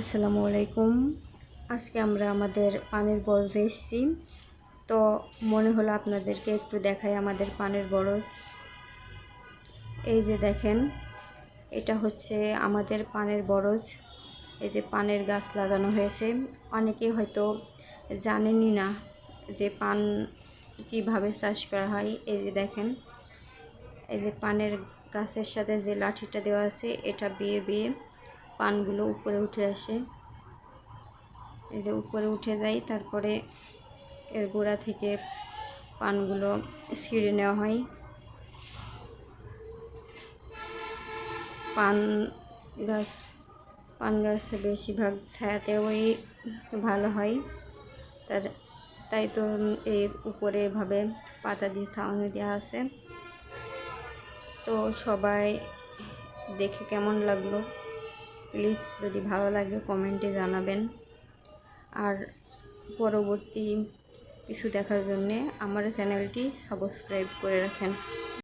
আসসালামু আলাইকুম। আজকে আমরা আমাদের পানের বরজে এসেছি। তো মনে হলো আপনাদেরকে একটু দেখাই আমাদের পানের বরজ। এই যে দেখেন, এটা হচ্ছে আমাদের পানের বরজ। এই যে পানের গাছ লাগানো হয়েছে। অনেকে হয়তো জানেনই না যে পান কীভাবে চাষ করা হয়। এই যে দেখেন, এই যে পানের গাছের সাথে যে লাঠিটা দেওয়া আছে, এটা বিয়ে বিয়ে পানগুলো উপরে উঠে আসে। এই যে উপরে উঠে যায় তারপরে এর গোড়া থেকে পানগুলো ছিঁড়ে নেওয়া হয়। পান গাছ পান গাছ বেশিরভাগ ছায়াতেই ভালো হয়। তার, তাই তো এর উপরে এভাবে পাতা দিয়ে ছাউনি দেওয়া আছে। তো সবাই দেখে কেমন লাগল? প্লিজ যদি ভালো লাগে কমেন্টে জানাবেন। আর পরবর্তী কিছু দেখার জন্যে আমার চ্যানেলটি সাবস্ক্রাইব করে রাখেন।